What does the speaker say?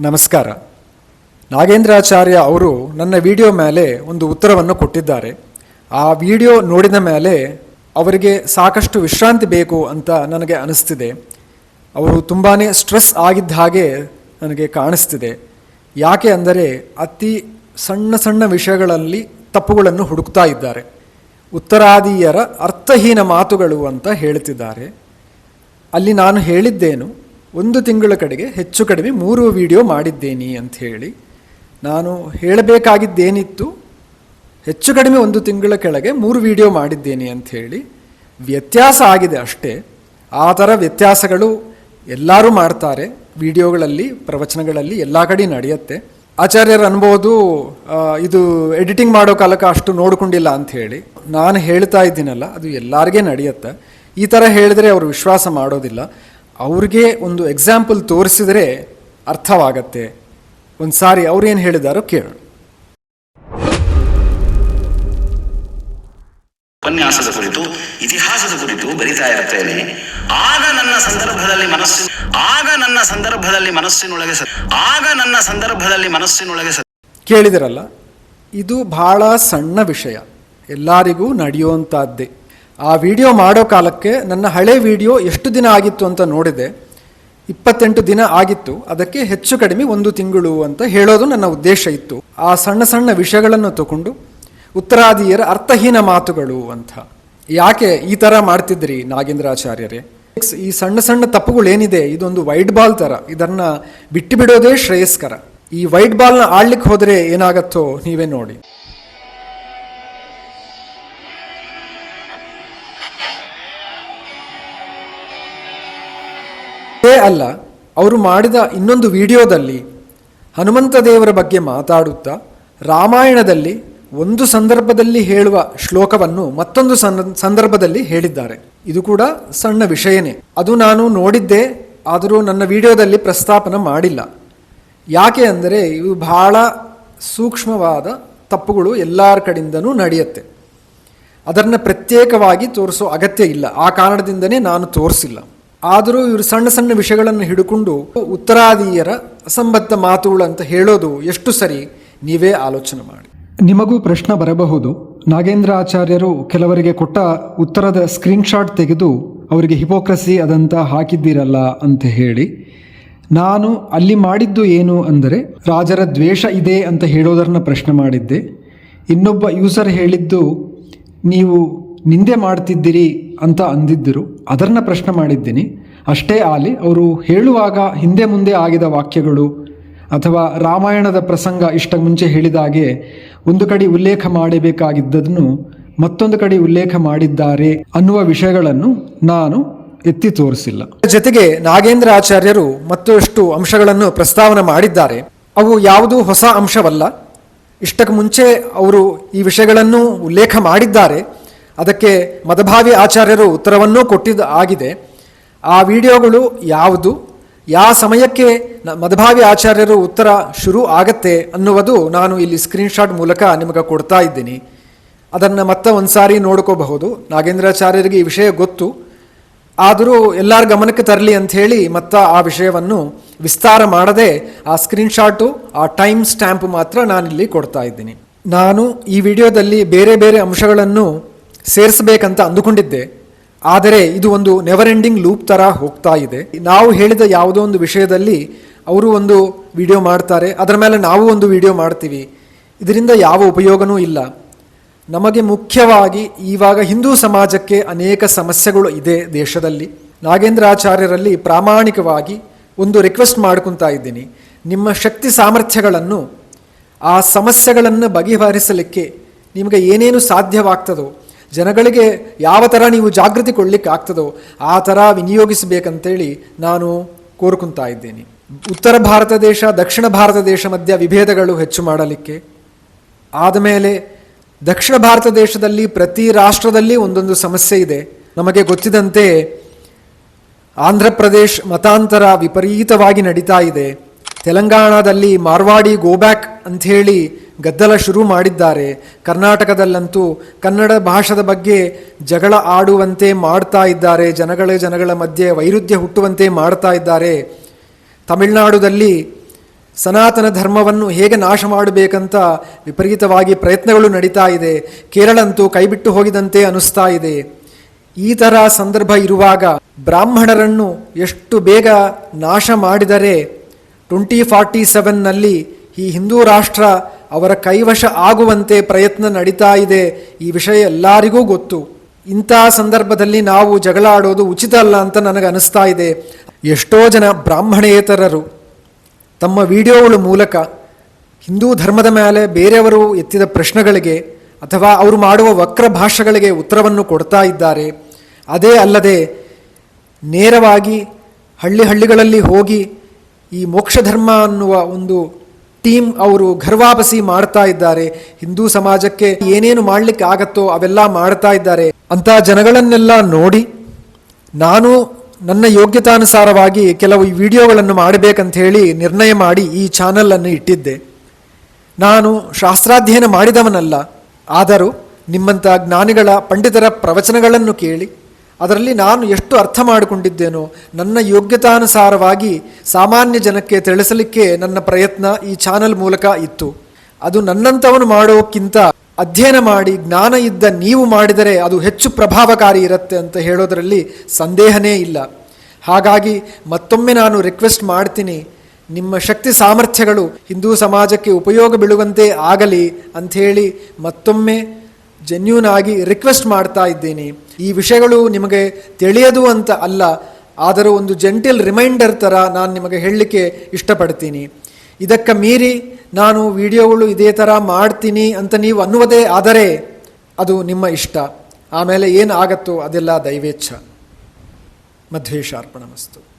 ನಮಸ್ಕಾರ. ನಾಗೇಂದ್ರಾಚಾರ್ಯ ಅವರು ನನ್ನ ವಿಡಿಯೋ ಮೇಲೆ ಒಂದು ಉತ್ತರವನ್ನು ಕೊಟ್ಟಿದ್ದಾರೆ. ಆ ವಿಡಿಯೋ ನೋಡಿದ ಮೇಲೆ ಅವರಿಗೆ ಸಾಕಷ್ಟು ವಿಶ್ರಾಂತಿ ಬೇಕು ಅಂತ ನನಗೆ ಅನಿಸ್ತಿದೆ. ಅವರು ತುಂಬಾ ಸ್ಟ್ರೆಸ್ ಆಗಿದ್ದ ಹಾಗೆ ನನಗೆ ಕಾಣಿಸ್ತಿದೆ. ಯಾಕೆ ಅಂದರೆ ಅತಿ ಸಣ್ಣ ಸಣ್ಣ ವಿಷಯಗಳಲ್ಲಿ ತಪ್ಪುಗಳನ್ನು ಹುಡುಕ್ತಾ ಇದ್ದಾರೆ. ಉತ್ತರಾದಿಯರ ಅರ್ಥಹೀನ ಮಾತುಗಳು ಅಂತ ಹೇಳ್ತಿದ್ದಾರೆ. ಅಲ್ಲಿ ನಾನು ಹೇಳಿದ್ದೇನು? ಒಂದು ತಿಂಗಳ ಕಡೆಗೆ, ಹೆಚ್ಚು ಕಡಿಮೆ ಮೂರು ವಿಡಿಯೋ ಮಾಡಿದ್ದೇನೆ ಅಂತ ಹೇಳಿ, ನಾನು ಹೇಳಬೇಕಾಗಿದ್ದೇನಿತ್ತು, ಹೆಚ್ಚು ಕಡಿಮೆ ಒಂದು ತಿಂಗಳ ಕೆಳಗೆ ಮೂರು ವಿಡಿಯೋ ಮಾಡಿದ್ದೇನೆ ಅಂತ ಹೇಳಿ, ವ್ಯತ್ಯಾಸ ಆಗಿದೆ ಅಷ್ಟೇ. ಆ ಥರ ವ್ಯತ್ಯಾಸಗಳು ಎಲ್ಲರೂ ಮಾಡ್ತಾರೆ. ವಿಡಿಯೋಗಳಲ್ಲಿ, ಪ್ರವಚನಗಳಲ್ಲಿ ಎಲ್ಲ ಕಡೆ ನಡೆಯುತ್ತೆ. ಆಚಾರ್ಯರು ಅನ್ಬೋದು ಇದು ಎಡಿಟಿಂಗ್ ಮಾಡೋ ಕಾಲಕ್ಕೆ ಅಷ್ಟು ನೋಡಿಕೊಂಡಿಲ್ಲ ಅಂತ ಹೇಳಿ. ನಾನು ಹೇಳ್ತಾ ಇದ್ದೀನಲ್ಲ, ಅದು ಎಲ್ಲರಿಗೆ ನಡೆಯುತ್ತೆ. ಈ ಥರ ಹೇಳಿದ್ರೆ ಅವರು ವಿಶ್ವಾಸ ಮಾಡೋದಿಲ್ಲ. ಅವ್ರಿಗೆ ಒಂದು ಎಕ್ಸಾಂಪಲ್ ತೋರಿಸಿದರೆ ಅರ್ಥವಾಗತ್ತೆ. ಒಂದು ಸಾರಿ ಅವ್ರೇನು ಹೇಳಿದಾರೋ ಕೇಳೋಣ. ಉಪನ್ಯಾಸದ ಕುರಿತು ಇತಿಹಾಸದ ಕುರಿತು ಬರಿತಾ ಇರ್ತೇನೆ ಆಗ ನನ್ನ ಸಂದರ್ಭದಲ್ಲಿ ಮನಸ್ಸು ಆಗ ನನ್ನ ಸಂದರ್ಭದಲ್ಲಿ ಮನಸ್ಸಿನೊಳಗೆ ಆಗ ನನ್ನ ಸಂದರ್ಭದಲ್ಲಿ ಮನಸ್ಸಿನೊಳಗೆ ಕೇಳಿದಿರಲ್ಲ ಇದು ಬಹಳ ಸಣ್ಣ ವಿಷಯ. ಎಲ್ಲರಿಗೂ ನಡೆಯುವಂಥದ್ದೇ ಆ ವಿಡಿಯೋ ಮಾಡೋ ಕಾಲಕ್ಕೆ ನನ್ನ ಹಳೆ ವಿಡಿಯೋ ಎಷ್ಟು ದಿನ ಆಗಿತ್ತು ಅಂತ ನೋಡಿದೆ. ಇಪ್ಪತ್ತೆಂಟು ದಿನ ಆಗಿತ್ತು. ಅದಕ್ಕೆ ಹೆಚ್ಚು ಕಡಿಮೆ ಒಂದು ತಿಂಗಳು ಅಂತ ಹೇಳೋದು ನನ್ನ ಉದ್ದೇಶ ಇತ್ತು. ಆ ಸಣ್ಣ ಸಣ್ಣ ವಿಷಯಗಳನ್ನು ತಗೊಂಡು ಉತ್ತರಾದಿಯರ ಅರ್ಥಹೀನ ಮಾತುಗಳು ಅಂತ. ಯಾಕೆ ಈ ಥರ ಮಾಡ್ತಿದ್ರಿ ನಾಗೇಂದ್ರಾಚಾರ್ಯರೇ? ಈ ಸಣ್ಣ ಸಣ್ಣ ತಪ್ಪುಗಳೇನಿದೆ? ಇದೊಂದು ವೈಟ್ ಬಾಲ್ ಥರ ಇದನ್ನ ಬಿಟ್ಟು ಬಿಡೋದೇ ಶ್ರೇಯಸ್ಕರ. ಈ ವೈಟ್ ಬಾಲ್ನ ಆಡ್ಲಿಕ್ಕೆ ಹೋದರೆ ಏನಾಗತ್ತೋ ನೀವೇ ನೋಡಿ. ಅದೇ ಅಲ್ಲ, ಅವರು ಮಾಡಿದ ಇನ್ನೊಂದು ವಿಡಿಯೋದಲ್ಲಿ ಹನುಮಂತ ದೇವರ ಬಗ್ಗೆ ಮಾತಾಡುತ್ತಾ ರಾಮಾಯಣದಲ್ಲಿ ಒಂದು ಸಂದರ್ಭದಲ್ಲಿ ಹೇಳುವ ಶ್ಲೋಕವನ್ನು ಮತ್ತೊಂದು ಸಂದ- ಸಂದರ್ಭದಲ್ಲಿ ಹೇಳಿದ್ದಾರೆ. ಇದು ಕೂಡ ಸಣ್ಣ ವಿಷಯನೇ. ಅದು ನಾನು ನೋಡಿದ್ದೆ, ಆದರೂ ನನ್ನ ವಿಡಿಯೋದಲ್ಲಿ ಪ್ರಸ್ತಾಪನ ಮಾಡಿಲ್ಲ. ಯಾಕೆ ಅಂದರೆ, ಇವು ಬಹಳ ಸೂಕ್ಷ್ಮವಾದ ತಪ್ಪುಗಳು ಎಲ್ಲರ ಕಡೆಯಿಂದನೂ ನಡೆಯುತ್ತೆ. ಅದನ್ನು ಪ್ರತ್ಯೇಕವಾಗಿ ತೋರಿಸೋ ಅಗತ್ಯ ಇಲ್ಲ. ಆ ಕಾರಣದಿಂದನೇ ನಾನು ತೋರಿಸಿಲ್ಲ. ಆದರೂ ಇವರು ಸಣ್ಣ ಸಣ್ಣ ವಿಷಯಗಳನ್ನು ಹಿಡ್ಕೊಂಡು ಉತ್ತರಾದಿಯರ ಅಸಂಬದ್ಧ ಮಾತುಗಳು ಅಂತ ಹೇಳೋದು ಎಷ್ಟು ಸರಿ ನೀವೇ ಆಲೋಚನೆ ಮಾಡಿ. ನಿಮಗೂ ಪ್ರಶ್ನೆ ಬರಬಹುದು. ನಾಗೇಂದ್ರ ಆಚಾರ್ಯರು ಕೆಲವರಿಗೆ ಕೊಟ್ಟ ಉತ್ತರದ ಸ್ಕ್ರೀನ್ಶಾಟ್ ತೆಗೆದು ಅವರಿಗೆ ಹಿಪೋಕ್ರಸಿ ಅದಂತ ಹಾಕಿದ್ದೀರಲ್ಲ ಅಂತ ಹೇಳಿ. ನಾನು ಅಲ್ಲಿ ಮಾಡಿದ್ದು ಏನು ಅಂದರೆ, ರಾಜರ ದ್ವೇಷ ಇದೆ ಅಂತ ಹೇಳೋದನ್ನು ಪ್ರಶ್ನೆ ಮಾಡಿದ್ದೆ. ಇನ್ನೊಬ್ಬ ಯೂಸರ್ ಹೇಳಿದ್ದು, ನೀವು ನಿಂದೆ ಮಾಡ್ತಿದ್ದೀರಿ ಅಂತ ಅಂದಿದ್ದರು. ಅದನ್ನ ಪ್ರಶ್ನೆ ಮಾಡಿದ್ದೀನಿ. ಅಷ್ಟೇ ಆಲಿ, ಅವರು ಹೇಳುವಾಗ ಹಿಂದೆ ಮುಂದೆ ಆಗಿದ ವಾಕ್ಯಗಳು ಅಥವಾ ರಾಮಾಯಣದ ಪ್ರಸಂಗ ಇಷ್ಟ ಮುಂಚೆ ಹೇಳಿದ ಹಾಗೆ ಒಂದು ಕಡೆ ಉಲ್ಲೇಖ ಮಾಡಬೇಕಾಗಿದ್ದದನ್ನು ಮತ್ತೊಂದು ಕಡೆ ಉಲ್ಲೇಖ ಮಾಡಿದ್ದಾರೆ ಅನ್ನುವ ವಿಷಯಗಳನ್ನು ನಾನು ಎತ್ತಿ ತೋರಿಸಿಲ್ಲ. ಜೊತೆಗೆ ನಾಗೇಂದ್ರ ಆಚಾರ್ಯರು ಮತ್ತಷ್ಟು ಅಂಶಗಳನ್ನು ಪ್ರಸ್ತಾವನೆ ಮಾಡಿದ್ದಾರೆ. ಅವು ಯಾವುದೂ ಹೊಸ ಅಂಶವಲ್ಲ. ಇಷ್ಟಕ್ಕೆ ಮುಂಚೆ ಅವರು ಈ ವಿಷಯಗಳನ್ನು ಉಲ್ಲೇಖ ಮಾಡಿದ್ದಾರೆ. ಅದಕ್ಕೆ ಮದಭಾವಿ ಆಚಾರ್ಯರು ಉತ್ತರವನ್ನೂ ಕೊಟ್ಟಿದ್ದು ಆಗಿದೆ. ಆ ವಿಡಿಯೋಗಳು ಯಾವುದು? ಯಾವ ಸಮಯಕ್ಕೆ ಮದಭಾವಿ ಆಚಾರ್ಯರು ಉತ್ತರ ಶುರು ಆಗತ್ತೆ ಅನ್ನುವುದು ನಾನು ಇಲ್ಲಿ ಸ್ಕ್ರೀನ್ಶಾಟ್ ಮೂಲಕ ನಿಮಗೆ ಕೊಡ್ತಾ ಇದ್ದೀನಿ. ಅದನ್ನು ಮತ್ತೆ ಒಂದು ಸಾರಿ ನೋಡ್ಕೋಬಹುದು. ನಾಗೇಂದ್ರಾಚಾರ್ಯರಿಗೆ ಈ ವಿಷಯ ಗೊತ್ತು. ಆದರೂ ಎಲ್ಲರ ಗಮನಕ್ಕೆ ತರಲಿ ಅಂತ ಹೇಳಿ ಮತ್ತೆ ಆ ವಿಷಯವನ್ನು ವಿಸ್ತಾರ ಮಾಡದೆ ಆ ಸ್ಕ್ರೀನ್ಶಾಟು ಆ ಟೈಮ್ ಸ್ಟ್ಯಾಂಪ್ ಮಾತ್ರ ನಾನಿಲ್ಲಿ ಕೊಡ್ತಾ ಇದ್ದೀನಿ. ನಾನು ಈ ವಿಡಿಯೋದಲ್ಲಿ ಬೇರೆ ಬೇರೆ ಅಂಶಗಳನ್ನು ಸೇರಿಸಬೇಕಂತ ಅಂದುಕೊಂಡಿದ್ದೆ. ಆದರೆ ಇದು ಒಂದು ನೆವರ್ ಎಂಡಿಂಗ್ ಲೂಪ್ ಥರ ಹೋಗ್ತಾ ಇದೆ. ನಾವು ಹೇಳಿದ ಯಾವುದೋ ಒಂದು ವಿಷಯದಲ್ಲಿ ಅವರು ಒಂದು ವಿಡಿಯೋ ಮಾಡ್ತಾರೆ. ಅದರ ಮೇಲೆ ನಾವು ಒಂದು ವಿಡಿಯೋ ಮಾಡ್ತೀವಿ. ಇದರಿಂದ ಯಾವ ಉಪಯೋಗನೂ ಇಲ್ಲ. ನಮಗೆ ಮುಖ್ಯವಾಗಿ ಇವಾಗ ಹಿಂದೂ ಸಮಾಜಕ್ಕೆ ಅನೇಕ ಸಮಸ್ಯೆಗಳು ಇದೆ ದೇಶದಲ್ಲಿ. ನಾಗೇಂದ್ರಾಚಾರ್ಯರಲ್ಲಿ ಪ್ರಾಮಾಣಿಕವಾಗಿ ಒಂದು ರಿಕ್ವೆಸ್ಟ್ ಮಾಡ್ಕೊತಾ ಇದ್ದೀನಿ. ನಿಮ್ಮ ಶಕ್ತಿ ಸಾಮರ್ಥ್ಯಗಳನ್ನು, ಆ ಸಮಸ್ಯೆಗಳನ್ನು ಬಗೆಹರಿಸಲಿಕ್ಕೆ ನಿಮಗೆ ಏನೇನು ಸಾಧ್ಯವಾಗ್ತದೋ ಜನಗಳಿಗೆ ಯಾವ ಥರ ನೀವು ಜಾಗೃತಿ ಕೊಡಲಿಕ್ಕೆ ಆಗ್ತದೋ ಆ ಥರ ವಿನಿಯೋಗಿಸಬೇಕಂತೇಳಿ ನಾನು ಕೋರ್ಕೊತಾ ಇದ್ದೇನೆ. ಉತ್ತರ ಭಾರತ ದೇಶ, ದಕ್ಷಿಣ ಭಾರತ ದೇಶ ಮಧ್ಯ ವಿಭೇದಗಳು ಹೆಚ್ಚು ಮಾಡಲಿಕ್ಕೆ. ಆದಮೇಲೆ ದಕ್ಷಿಣ ಭಾರತ ದೇಶದಲ್ಲಿ ಪ್ರತಿ ರಾಷ್ಟ್ರದಲ್ಲಿ ಒಂದೊಂದು ಸಮಸ್ಯೆ ಇದೆ. ನಮಗೆ ಗೊತ್ತಿದಂತೆ ಆಂಧ್ರ ಪ್ರದೇಶ್ ಮತಾಂತರ ವಿಪರೀತವಾಗಿ ನಡೀತಾ ಇದೆ. ತೆಲಂಗಾಣದಲ್ಲಿ ಮಾರ್ವಾಡಿ ಗೋಬ್ಯಾಕ್ ಅಂಥೇಳಿ ಗದ್ದಲ ಶುರು ಮಾಡಿದ್ದಾರೆ. ಕರ್ನಾಟಕದಲ್ಲಂತೂ ಕನ್ನಡ ಭಾಷದ ಬಗ್ಗೆ ಜಗಳ ಆಡುವಂತೆ ಮಾಡ್ತಾ ಇದ್ದಾರೆ. ಜನಗಳ ಜನಗಳ ಮಧ್ಯೆ ವೈರುಧ್ಯ ಹುಟ್ಟುವಂತೆ ಮಾಡ್ತಾ ಇದ್ದಾರೆ. ತಮಿಳುನಾಡುದಲ್ಲಿ ಸನಾತನ ಧರ್ಮವನ್ನು ಹೇಗೆ ನಾಶ ಮಾಡಬೇಕಂತ ವಿಪರೀತವಾಗಿ ಪ್ರಯತ್ನಗಳು ನಡೀತಾ ಇದೆ. ಕೇರಳಂತೂ ಕೈಬಿಟ್ಟು ಹೋಗಿದಂತೆ ಅನಿಸ್ತಾ ಇದೆ. ಈ ಥರ ಸಂದರ್ಭ ಇರುವಾಗ ಬ್ರಾಹ್ಮಣರನ್ನು ಎಷ್ಟು ಬೇಗ ನಾಶ ಮಾಡಿದರೆ, ಟ್ವೆಂಟಿ ಫಾರ್ಟಿ ಸೆವೆನ್ನಲ್ಲಿ ಈ ಹಿಂದೂ ರಾಷ್ಟ್ರ ಅವರ ಕೈವಶ ಆಗುವಂತೆ ಪ್ರಯತ್ನ ನಡೀತಾ ಇದೆ. ಈ ವಿಷಯ ಎಲ್ಲರಿಗೂ ಗೊತ್ತು. ಇಂಥ ಸಂದರ್ಭದಲ್ಲಿ ನಾವು ಜಗಳ ಆಡೋದು ಉಚಿತ ಅಲ್ಲ ಅಂತ ನನಗೆ ಅನಿಸ್ತಾ ಇದೆ. ಎಷ್ಟೋ ಜನ ಬ್ರಾಹ್ಮಣೇತರರು ತಮ್ಮ ವಿಡಿಯೋಗಳ ಮೂಲಕ ಹಿಂದೂ ಧರ್ಮದ ಮೇಲೆ ಬೇರೆಯವರು ಎತ್ತಿದ ಪ್ರಶ್ನೆಗಳಿಗೆ ಅಥವಾ ಅವರು ಮಾಡುವ ವಕ್ರ ಭಾಷೆಗಳಿಗೆ ಉತ್ತರವನ್ನು ಕೊಡ್ತಾ ಇದ್ದಾರೆ. ಅದೇ ಅಲ್ಲದೆ ನೇರವಾಗಿ ಹಳ್ಳಿ ಹಳ್ಳಿಗಳಲ್ಲಿ ಹೋಗಿ ಈ ಮೋಕ್ಷ ಧರ್ಮ ಅನ್ನುವ ಒಂದು ಟೀಮ್ ಅವರು ಘರ್ವಾಪಸಿ ಮಾಡ್ತಾ ಇದ್ದಾರೆ. ಹಿಂದೂ ಸಮಾಜಕ್ಕೆ ಏನೇನು ಮಾಡಲಿಕ್ಕೆ ಆಗತ್ತೋ ಅವೆಲ್ಲ ಮಾಡ್ತಾ ಇದ್ದಾರೆ. ಅಂತ ಜನಗಳನ್ನೆಲ್ಲ ನೋಡಿ ನಾನು ನನ್ನ ಯೋಗ್ಯತಾನುಸಾರವಾಗಿ ಕೆಲವು ವಿಡಿಯೋಗಳನ್ನು ಮಾಡಬೇಕಂತ ಹೇಳಿ ನಿರ್ಣಯ ಮಾಡಿ ಈ ಚಾನಲನ್ನು ಇಟ್ಟಿದ್ದೆ. ನಾನು ಶಾಸ್ತ್ರಾಧ್ಯಯನ ಮಾಡಿದವನಲ್ಲ. ಆದರೂ ನಿಮ್ಮಂಥ ಜ್ಞಾನಿಗಳ, ಪಂಡಿತರ ಪ್ರವಚನಗಳನ್ನು ಕೇಳಿ ಅದರಲ್ಲಿ ನಾನು ಎಷ್ಟು ಅರ್ಥ ಮಾಡಿಕೊಂಡಿದ್ದೇನೋ, ನನ್ನ ಯೋಗ್ಯತಾನುಸಾರವಾಗಿ ಸಾಮಾನ್ಯ ಜನಕ್ಕೆ ತಿಳಿಸಲಿಕ್ಕೆ ನನ್ನ ಪ್ರಯತ್ನ ಈ ಚಾನಲ್ ಮೂಲಕ ಇತ್ತು. ಅದು ನನ್ನಂಥವನು ಮಾಡೋಕ್ಕಿಂತ ಅಧ್ಯಯನ ಮಾಡಿ ಜ್ಞಾನ ಇದ್ದ ನೀವು ಮಾಡಿದರೆ ಅದು ಹೆಚ್ಚು ಪ್ರಭಾವಕಾರಿ ಇರುತ್ತೆ ಅಂತ ಹೇಳೋದರಲ್ಲಿ ಸಂದೇಹನೇ ಇಲ್ಲ. ಹಾಗಾಗಿ ಮತ್ತೊಮ್ಮೆ ನಾನು ರಿಕ್ವೆಸ್ಟ್ ಮಾಡ್ತೀನಿ, ನಿಮ್ಮ ಶಕ್ತಿ ಸಾಮರ್ಥ್ಯಗಳು ಹಿಂದೂ ಸಮಾಜಕ್ಕೆ ಉಪಯೋಗ ಬೀಳುವಂತೆ ಆಗಲಿ ಅಂಥೇಳಿ ಮತ್ತೊಮ್ಮೆ ಜೆನ್ಯೂನ್ ಆಗಿ ರಿಕ್ವೆಸ್ಟ್ ಮಾಡ್ತಾ ಇದ್ದೀನಿ. ಈ ವಿಷಯಗಳು ನಿಮಗೆ ತಿಳಿಯದು ಅಂತ ಅಲ್ಲ, ಆದರೂ ಒಂದು ಜೆಂಟಿಲ್ ರಿಮೈಂಡರ್ ಥರ ನಾನು ನಿಮಗೆ ಹೇಳಲಿಕ್ಕೆ ಇಷ್ಟಪಡ್ತೀನಿ. ಇದಕ್ಕೆ ಮೀರಿ ನಾನು ವಿಡಿಯೋಗಳು ಇದೇ ಥರ ಮಾಡ್ತೀನಿ ಅಂತ ನೀವು ಅನ್ನುವುದೇ ಆದರೆ ಅದು ನಿಮ್ಮ ಇಷ್ಟ. ಆಮೇಲೆ ಏನು ಆಗತ್ತೋ ಅದೆಲ್ಲ ದೈವೇಚ್ಛ. ಮಧ್ವೇಶಾರ್ಪಣಮಸ್ತು